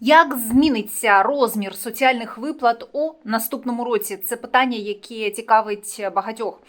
Як зміниться розмір соціальних виплат у наступному році? Це питання, яке цікавить багатьох.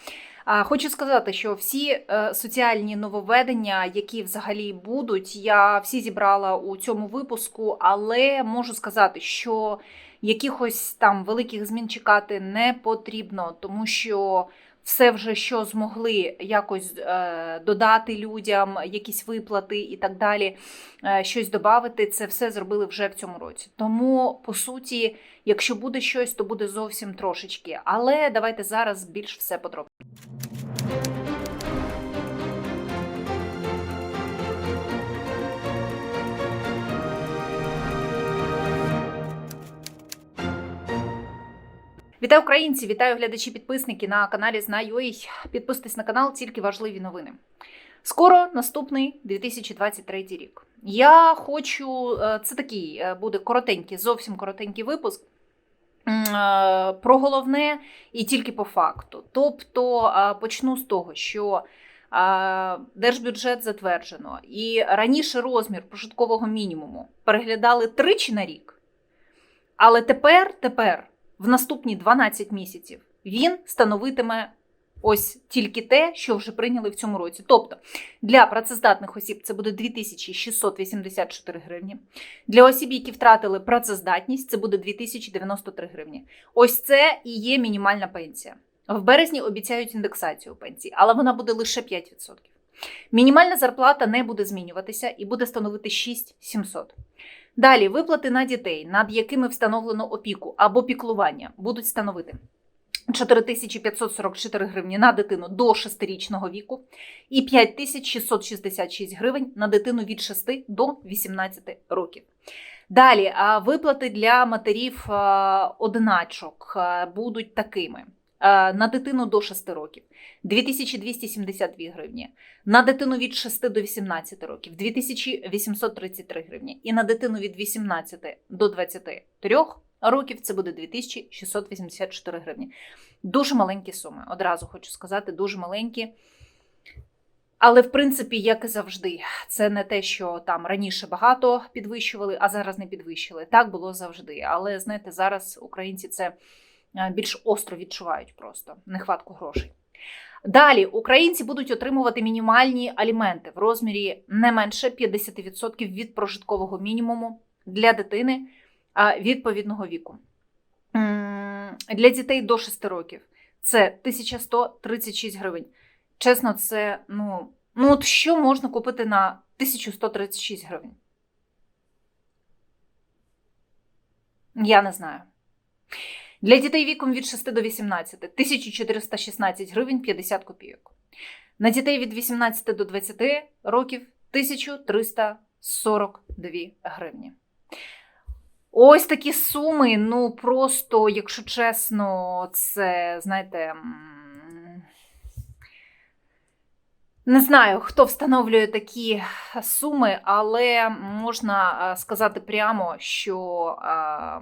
Хочу сказати, що всі е, соціальні нововведення, які взагалі будуть, я всі зібрала у цьому випуску, але можу сказати, що якихось там великих змін чекати не потрібно, тому що все вже, що змогли якось е, додати людям, якісь виплати і так далі, е, щось додати, це все зробили вже в цьому році. Тому, по суті, якщо буде щось, то буде зовсім трошечки. Але давайте зараз більш все подробно. Вітаю українці! Вітаю глядачі підписники на каналі Знаю.ua. Підписуйтесь на канал, тільки важливі новини. Скоро наступний 2023 рік. Я хочу, е, це такий е, буде коротенький, зовсім коротенький випуск. е, Про головне і тільки по факту. Тобто почну з того, що держбюджет затверджено, і раніше розмір прожиткового мінімуму переглядали тричі на рік. Але тепер, тепер, в наступні 12 місяців, він становитиме ось тільки те, що вже прийняли в цьому році. Тобто для працездатних осіб це буде 2684 гривні. Для осіб, які втратили працездатність, це буде 2093 гривні. Ось це і є мінімальна пенсія. В березні обіцяють індексацію пенсії, але вона буде лише 5%. Мінімальна зарплата не буде змінюватися і буде становити 6700. Далі виплати на дітей, над якими встановлено опіку або піклування, будуть становити 4544 гривні на дитину до 6-річного віку і 5666 гривень на дитину від 6 до 18 років. Далі виплати для матерів одиначок будуть такими. А, На дитину до 6 років 2272 гривні, на дитину від 6 до 18 років 2833 гривні, і на дитину від 18 до 23 років це буде 2684 гривні. Дуже маленькі суми, одразу хочу сказати, дуже маленькі. Але, в принципі, як і завжди, це не те, що там раніше багато підвищували, а зараз не підвищили. Так було завжди. Але знаєте, зараз українці це е, більш остро відчувають просто нехватку грошей. Далі українці будуть отримувати мінімальні аліменти в розмірі не менше 50% від прожиткового мінімуму для дитини відповідного віку. Для дітей до 6 років це 1136 гривень. Чесно, це ну, ну от що можна купити на 1136 гривень? Я не знаю. Для дітей віком від 6 до 18 1416 гривень 50 копійок. На дітей від 18 до 20 років 1342 гривні. Ось такі суми. Ну просто, якщо чесно, це, знаєте. Не знаю, хто встановлює такі суми, але можна е, сказати прямо, що, е,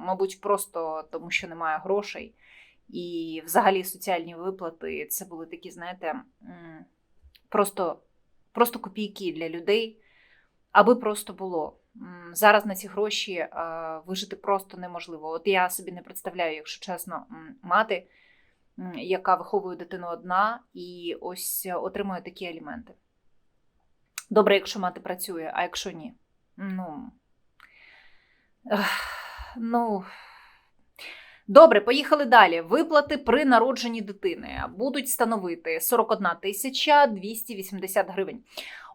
мабуть, просто тому, що немає грошей. І взагалі соціальні виплати це були такі, знаєте, просто, просто копійки для людей, аби просто було. Зараз на ці гроші е, вижити просто неможливо. От я собі не представляю, якщо чесно, мати, яка виховує дитину одна і ось отримує такі аліменти. Добре, якщо мати працює, а якщо ні. Ну, ну. Добре, поїхали далі. Виплати при народженні дитини будуть становити 41 тисяча 280 гривень.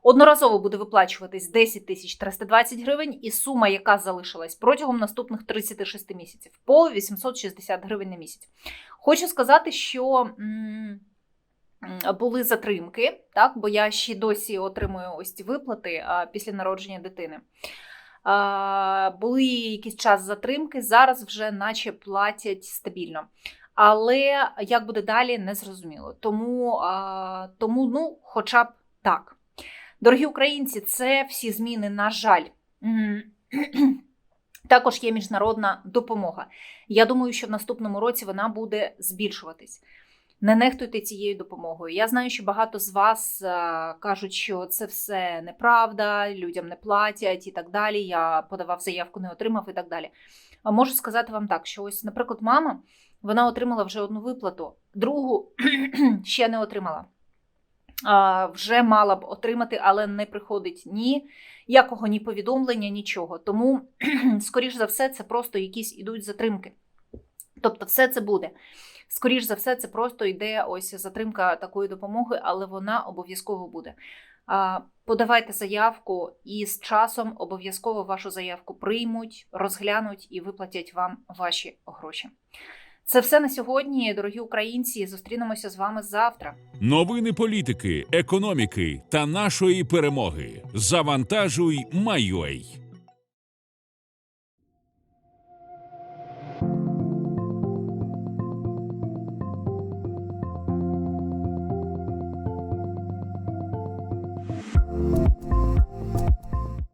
Одноразово буде виплачуватись 10 тисяч 320 гривень, і сума, яка залишилась протягом наступних 36 місяців, по 860 гривень на місяць. Хочу сказати, що були затримки, так, бо я ще досі отримую ось ці виплати а, після народження дитини. Були якийсь час затримки, зараз вже наче платять стабільно. Але як буде далі, не зрозуміло. Тому, тому ну, хоча б так. Дорогі українці, це всі зміни, на жаль. Також є міжнародна допомога. Я думаю, що в наступному році вона буде збільшуватись. Не нехтуйте цією допомогою. Я знаю, що багато з вас е, кажуть, що це все неправда, людям не платять і так далі. Я подавав заявку, не отримав і так далі. А можу сказати вам так, що ось, наприклад, мама вона отримала вже одну виплату, другу ще не отримала. Вже мала б отримати, але не приходить ні якого ні повідомлення, нічого. Тому, скоріш за все, це просто якісь ідуть затримки. Тобто, все це буде. Скоріш за все, це просто йде ось затримка такої допомоги, але вона обов'язково буде. Подавайте заявку, і з часом обов'язково вашу заявку приймуть, розглянуть і виплатять вам ваші гроші. Це все на сьогодні, дорогі українці. Зустрінемося з вами завтра. Новини політики, економіки та нашої перемоги. Завантажуй, Майой.